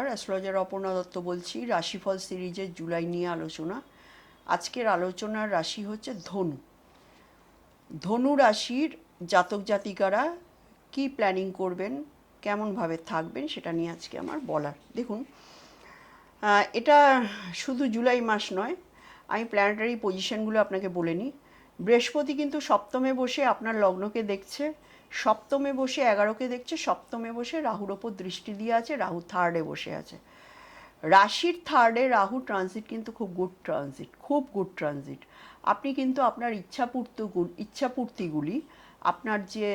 নমস্কার, অ্যাস্ট্রোলজার অপর্ণা দত্ত বলছি। রাশিফল সিরিজের জুলাই নিয়ে আলোচনা। আজকের আলোচনার রাশি হচ্ছে ধনু। ধনু রাশির জাতক জাতিকারা কি প্ল্যানিং করবেন, কেমনভাবে থাকবেন সেটা নিয়ে আজকে আমার বলার। দেখুন এটা শুধু জুলাই মাস নয়, আমি প্ল্যানেটারি পজিশনগুলো আপনাকে বলে নিই। বৃহস্পতি কিন্তু সপ্তমে বসে আপনার লগ্নকে দেখছে সপ্তমে বসে এগারোকে দেখছে, সপ্তমে বসে রাহুর ওপর দৃষ্টি দিয়ে আছে, রাহু থার্ডে বসে আছে। রাশির থার্ডে রাহু ট্রানজিট কিন্তু খুব গুড ট্রানজিট খুব গুড ট্রানজিট আপনি কিন্তু আপনার ইচ্ছাপূর্ত ইচ্ছাপূর্তিগুলি, আপনার যে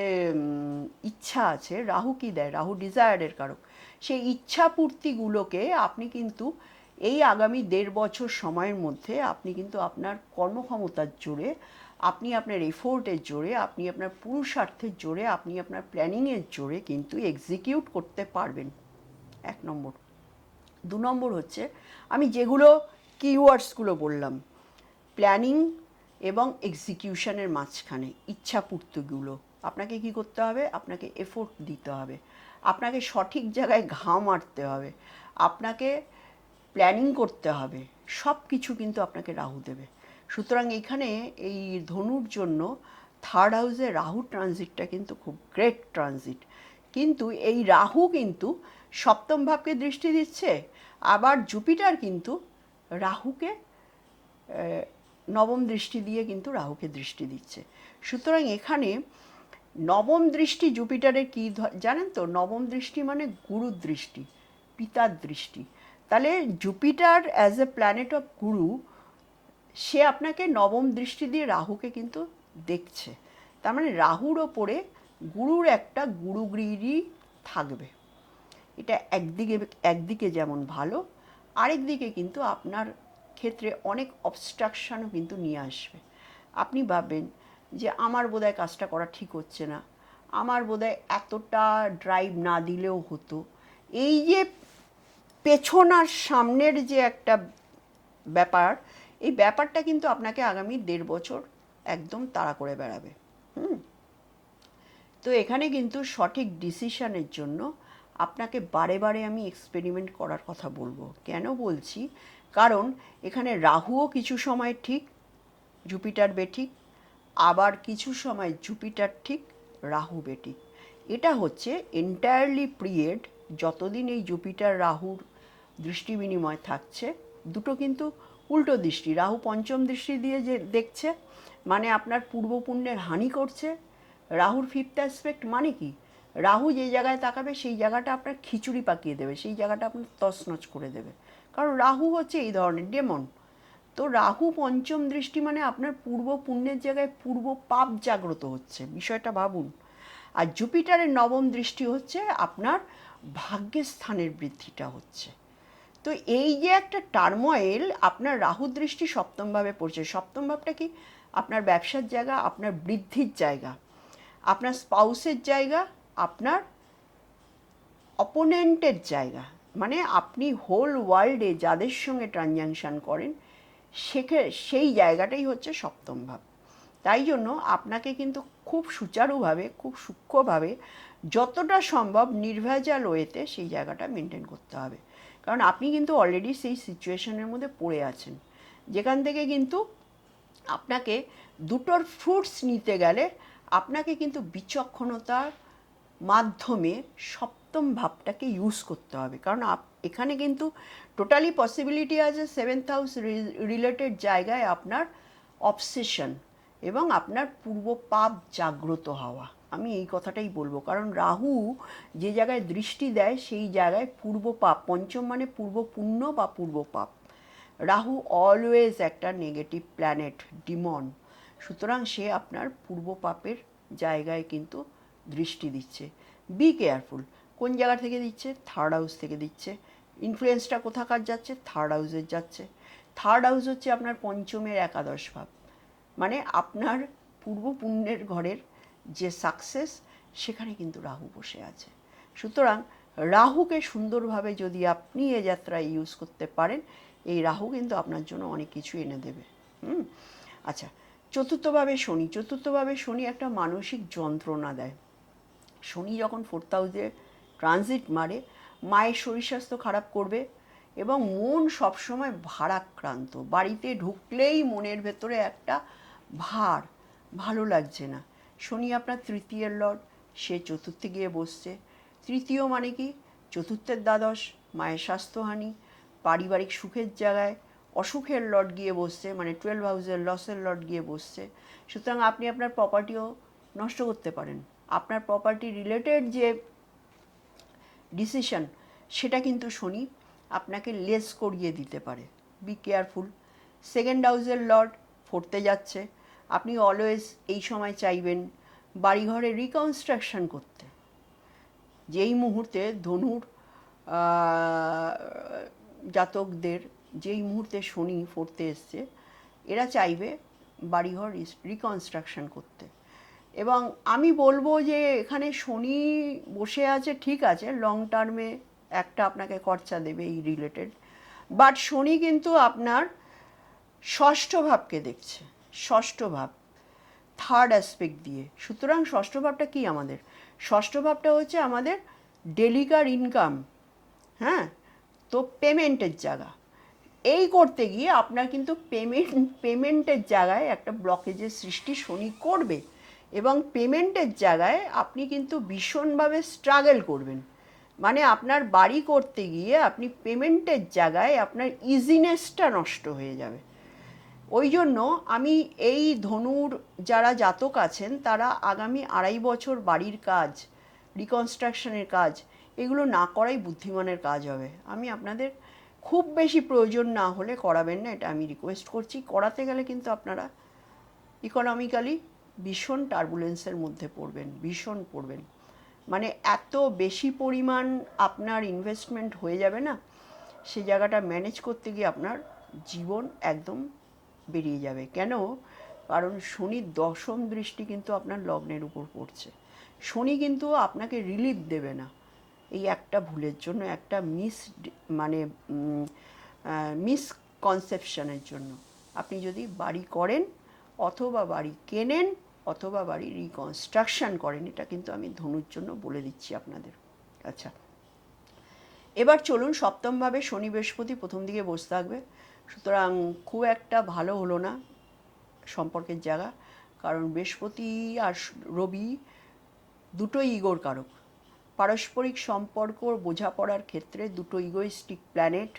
ইচ্ছা আছে, রাহু কি দেয়? রাহু ডিজায়ারের কারক। সেই ইচ্ছাপূর্তিগুলোকে আপনি কিন্তু এই আগামী দেড় বছর সময়ের মধ্যে আপনি কিন্তু আপনার কর্মক্ষমতার জোরে আপনি আপনার এফোর্টের জোরে, আপনি আপনার পুরুষার্থের জোরে, আপনি আপনার প্ল্যানিংয়ের জোরে কিন্তু এক্সিকিউট করতে পারবেন। এক নম্বর। দু নম্বর হচ্ছে, আমি যেগুলো কিওয়ার্ডসগুলো বললাম, প্ল্যানিং এবং এক্সিকিউশনের মাঝখানে ইচ্ছাপূর্তিগুলো, আপনাকে কি করতে হবে? আপনাকে এফোর্ট দিতে হবে। আপনাকে সঠিক জায়গায় ঘাম মারতে হবে। আপনাকে প্ল্যানিং করতে হবে। সব কিছু কিন্তু আপনাকে রাহু দেবে। সুতরাং এখানে এই ধনুর জন্য থার্ড হাউসে রাহু ট্রানজিটটা কিন্তু খুব গ্রেট ট্রানজিট কিন্তু এই রাহু কিন্তু সপ্তম ভাবকে দৃষ্টি দিচ্ছে, আবার জুপিটার কিন্তু রাহুকে নবম দৃষ্টি দিয়ে কিন্তু রাহুকে দৃষ্টি দিচ্ছে। সুতরাং এখানে নবম দৃষ্টি জুপিটারের কি জানেন তো, নবম দৃষ্টি মানে গুরু দৃষ্টি, পিতার দৃষ্টি। তাহলে Jupiter as a planet of গুরু সে আপনাকে নবম দৃষ্টি দিয়ে রাহুকে কিন্তু দেখছে। তার মানে রাহুর ওপরে গুরুর একটা গুরুগিরি থাকবে। এটা একদিকে একদিকে যেমন ভালো, আরেক দিকে কিন্তু আপনার ক্ষেত্রে অনেক অবস্ট্রাকশানও কিন্তু নিয়ে আসবে। আপনি ভাববেন যে আমার বোধহয় কাজটা করা ঠিক হচ্ছে না। আমার বোধহয় এতটা ড্রাইভ না দিলেও হতো। এই যে পেছন আর সামনের যে একটা ব্যাপার এই ব্যাপারটা কিন্তু আপনাকে আগামী দেড় বছর একদম তাড়া করে বেড়াবে। হুম? তো এখানে কিন্তু সঠিক ডিসিশনের জন্য আপনাকে বারে বারে আমি এক্সপেরিমেন্ট করার কথা বলব। কেন বলছি? কারণ এখানে রাহুও কিছু সময় ঠিক, জুপিটার বেঠিক আবার কিছু সময় জুপিটার ঠিক, রাহু বেঠিক এটা হচ্ছে এন্টায়ারলি পিরিয়ড যতদিন এই জুপিটার, রাহুর দৃষ্টি বিনিময় থাকছে, দুটো কিন্তু উল্টো দৃষ্টি, রাহু পঞ্চম দৃষ্টি দিয়ে যে দেখছে মানে আপনার পূর্বপুণ্যের হানি করছে, রাহুর ফিফথ অ্যাসপেক্ট মানে কি? রাহু যে জায়গায় তাকাবে, সেই জায়গাটা আপনার খিচুড়ি পাকিয়ে দেবে, সেই জায়গাটা আপনার তছনছ করে দেবে। কারণ রাহু হচ্ছে এই ধরনের ডেমন তো রাহু পঞ্চম দৃষ্টি মানে আপনার পূর্ব পুণ্যের জায়গায় পূর্ব পাপ জাগ্রত হচ্ছে, বিষয়টা ভাবুন। আর জুপিটারের নবম দৃষ্টি হচ্ছে আপনার ভাগ্যের স্থানের বৃদ্ধিটা হচ্ছে। তো এই যে একটা টার্ময়েল আপনার রাহু দৃষ্টি সপ্তমভাবে পড়ছে, সপ্তম ভাবটা কি? আপনার ব্যবসার জায়গা, আপনার বৃদ্ধির জায়গা, আপনার স্পাউসের জায়গা, আপনার অপোনেন্টের জায়গা। মানে আপনি হোল ওয়ার্ল্ডে যাদের সঙ্গে ট্রানজাকশান করেন, সেখে, সেই জায়গাটাই হচ্ছে সপ্তম ভাব। তাই জন্য আপনাকে কিন্তু খুব সুচারুভাবে, খুব সূক্ষ্মভাবে যতটা সম্ভব নির্ভেজাল ওয়েতে সেই জায়গাটা মেনটেন করতে হবে। কারণ আপনি কিন্তু অলরেডি সেই সিচুয়েশনের মধ্যে পড়ে আছেন। যেখান থেকে কিন্তু আপনাকে দুটোর ফ্রুটস নিতে গেলে আপনাকে কিন্তু বিচক্ষণতার মাধ্যমে সপ্তম ভাবটাকে ইউজ করতে হবে। কারণ এখানে কিন্তু টোটালি পসিবিলিটি আছে সেভেন্থ হাউস রিলেটেড জায়গায় আপনার অবসেশন এবং আপনার পূর্ব পাপ জাগ্রত হওয়া। আমি এই কথাটাই বলব। কারণ রাহু যে জায়গায় দৃষ্টি দেয়, সেই জায়গায় পূর্ব পাপ, পঞ্চম মানে পূর্ব পুণ্য বা পূর্ব পাপ। রাহু অলওয়েজ একটা নেগেটিভ প্ল্যানেট ডিমন সুতরাং সে আপনার পূর্ব পাপের জায়গায় কিন্তু দৃষ্টি দিচ্ছে। বি কেয়ারফুল কোন জায়গা থেকে দিচ্ছে? থার্ড হাউস থেকে দিচ্ছে। ইনফ্লুয়েন্সটা কোথাকার যাচ্ছে? থার্ড হাউসের যাচ্ছে। থার্ড হাউস হচ্ছে আপনার পঞ্চমের একাদশ ভাব। মানে আপনার পূর্ব পুণ্যের ঘরের যে সাকসেস সেখানে কিন্তু রাহু বসে আছে। সুতরাং রাহুকে সুন্দরভাবে যদি আপনি এ যাত্রায় ইউজ করতে পারেন, এই রাহু কিন্তু আপনার জন্য অনেক কিছু এনে দেবে। হুম? আচ্ছা চতুর্থভাবে শনি। চতুর্থভাবে শনি একটা মানসিক যন্ত্রণা দেয়। শনি যখন ফোর্থ হাউসে ট্রানজিট মারে, মায়ের শরীর স্বাস্থ্য খারাপ করবে এবং মন সবসময় ভারাক্রান্ত। বাড়িতে ঢুকলেই মনের ভেতরে একটা ভার, ভালো লাগছে না। শনি আপনার তৃতীয়ের লর্ড, সে চতুর্থে গিয়ে বসছে। তৃতীয় মানে কি? চতুর্থের দ্বাদশ, মায়ের স্বাস্থ্যহানি, পারিবারিক সুখের জায়গায় অসুখের লট গিয়ে বসছে মানে টুয়েলভ হাউসের লসের লট গিয়ে বসছে। সুতরাং আপনি আপনার প্রপার্টিও নষ্ট করতে পারেন। আপনার প্রপার্টি রিলেটেড যে ডিসিশন সেটা কিন্তু শনি আপনাকে লেস করিয়ে দিতে পারে। বি কেয়ারফুল সেকেন্ড হাউসের লর্ড ফোরতে যাচ্ছে। আপনি অলওয়েজ এই সময় চাইবেন বাড়িঘরে রিকনস্ট্রাকশন করতে। যেই মুহূর্তে ধনুর জাতকদের যেই মুহূর্তে শনি পড়তে এসছে, এরা চাইবে বাড়িঘর রিকনস্ট্রাকশন করতে। এবং আমি বলব যে এখানে শনি বসে আছে, ঠিক আছে লং টার্মে একটা আপনাকে খরচা দেবে এই রিলেটেড বাট শনি কিন্তু আপনার ষষ্ঠ ভাবকে দেখছে। ষষ্ঠ ভাব থার্ড অ্যাসপেক্ট দিয়ে। সুতরাং ষষ্ঠ ভাবটা কি আমাদের? ষষ্ঠ ভাবটা হচ্ছে আমাদের ডেলিকার ইনকাম হ্যাঁ? তো পেমেন্টের জায়গা। এই করতে গিয়ে আপনার কিন্তু পেমেন্ট পেমেন্টের জায়গায় একটা ব্লকেজের সৃষ্টি শনি করবে এবং পেমেন্টের জায়গায় আপনি কিন্তু ভীষণভাবে স্ট্রাগল করবেন। মানে আপনার বাড়ি করতে গিয়ে আপনি পেমেন্টের জায়গায় আপনার ইজিনেসটা নষ্ট হয়ে যাবে। ওই জন্য আমি এই ধনুর যারা জাতক আছেন, তারা আগামী আড়াই বছর বাড়ির কাজ রিকনস্ট্রাকশনের কাজ, এগুলো না করাই বুদ্ধিমানের কাজ হবে। আমি আপনাদের খুব বেশি প্রয়োজন না হলে করাবেন না, এটা আমি রিকোয়েস্ট করছি। করাতে গেলে কিন্তু আপনারা ইকোনমিক্যালি ভীষণ টার্বুলেন্সের মধ্যে পড়বেন, ভীষণ পড়বেন। মানে এত বেশি পরিমাণ আপনার ইনভেস্টমেন্ট হয়ে যাবে না, সে জায়গাটা ম্যানেজ করতে গিয়ে আপনার জীবন একদম বেরিয়ে যাবে। কেন? কারণ শনির দশম দৃষ্টি কিন্তু আপনার লগ্নের উপর পড়ছে। শনি কিন্তু আপনাকে রিলিফ দেবে না। এই একটা ভুলের জন্য, একটা মিস মানে মিসকনসেপশনের জন্য। আপনি যদি বাড়ি করেন অথবা বাড়ি কেনেন অথবা বাড়ি রিকনস্ট্রাকশন করেন, এটা কিন্তু আমি ধনুর জন্য বলে দিচ্ছি আপনাদের। আচ্ছা। এবার চলুন সপ্তমভাবে শনি বৃহস্পতি প্রথম দিকে বসে থাকবে। সুতরাং খুব একটা ভালো হলো না সম্পর্কের জায়গা, কারণ বৃহস্পতি আর রবি দুটোই ইগোর কারক। পারস্পরিক সম্পর্ক বোঝাপড়ার ক্ষেত্রে দুটো ইগোইস্টিক প্ল্যানেট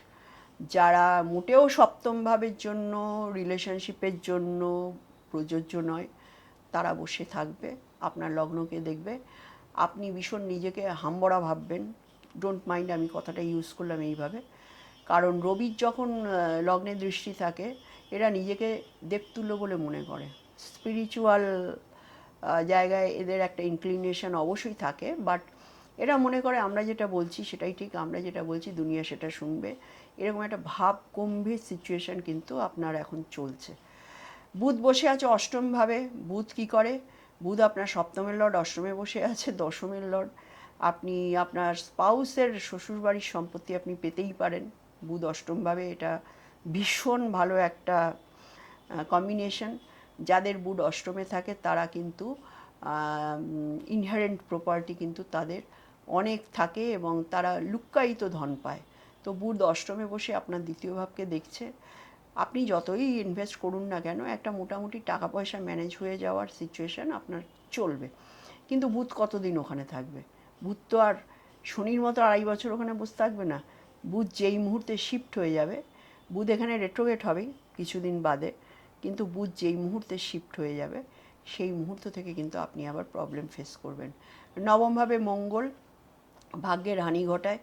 যারা মোটেও সপ্তম ভাবের জন্য রিলেশনশিপের জন্য প্রযোজ্য নয়, তারা বসে থাকবে, আপনার লগ্নকে দেখবে। আপনি ভীষণ নিজেকে হাম্বড়া ভাববেন। ডোন্ট মাইন্ড আমি কথাটা ইউজ করলাম এইভাবে। কারণ রবির যখন লগ্নে দৃষ্টি থাকে, এরা নিজেকে দেবতুল্য বলে মনে করে। স্পিরিচুয়াল জায়গায় এদের একটা ইনক্লিনেশন অবশ্যই থাকে বাট এরা মনে করে আমরা যেটা বলছি সেটাই ঠিক, আমরা যেটা বলছি দুনিয়া সেটা শুনবে। এরকম একটা ভাব গম্ভীর সিচুয়েশন কিন্তু আপনার এখন চলছে। বুধ বসে আছে অষ্টমভাবে, বুধ কি করে? বুধ আপনার সপ্তমের লর্ড, অষ্টমে বসে আছে দশমের লর্ড। আপনি, আপনার স্পাউসের শ্বশুরবাড়ির সম্পত্তি আপনি পেতেই পারেন। বুধ অষ্টমভাবে এটা ভীষণ ভালো একটা কম্বিনেশন যাদের বুধ অষ্টমে থাকে তারা কিন্তু ইনহারেন্ট প্রপার্টি কিন্তু তাদের অনেক থাকে এবং তারা লুক্কায়িত ধন পায়। তো বুধ অষ্টমে বসে আপনার দ্বিতীয় ভাবকে দেখছে। আপনি যতই ইনভেস্ট করুন না কেন, একটা মোটামুটি টাকা পয়সা ম্যানেজ হয়ে যাওয়ার সিচুয়েশন আপনার চলবে। কিন্তু বুধ কতদিন ওখানে থাকবে? বুধ তো আর শনির মতো আড়াই বছর ওখানে বসে থাকবে না। বুধ যেই মুহূর্তে শিফট হয়ে যাবে, বুধ এখানে রেট্রোগেট হবে কিছুদিন বাদে, কিন্তু বুধ যেই মুহূর্তে শিফট হয়ে যাবে, সেই মুহূর্ত থেকে কিন্তু আপনি আবার প্রবলেম ফেস করবেন। নবমভাবে মঙ্গল, ভাগ্যের হানি ঘটায়।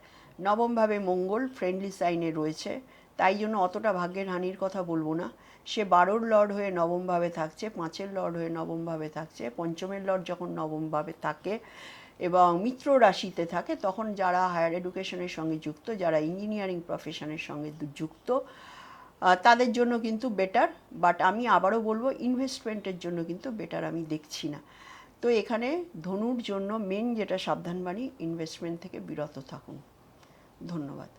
নবমভাবে মঙ্গল ফ্রেন্ডলি সাইনে রয়েছে, তাই জন্য অতটা ভাগ্যের হানির কথা বলব না। সে বারোর লর্ড হয়ে নবমভাবে থাকছে, পাঁচের লর্ড হয়ে নবমভাবে থাকছে, পঞ্চমের লর্ড যখন নবমভাবে থাকে এবং মিত্র রাশিতে থাকে, তখন যারা হায়ার এডুকেশনের সঙ্গে যুক্ত, যারা ইঞ্জিনিয়ারিং প্রফেশনের সঙ্গে যুক্ত তাদের জন্য কিন্তু বেটার বাট আমি আবারও বলব ইনভেস্টমেন্টের জন্য কিন্তু বেটার আমি দেখছি না। তো এখানে ধনুর জন্য মেন যেটা সাবধানবাণী ইনভেস্টমেন্ট থেকে বিরত থাকুন। ধন্যবাদ।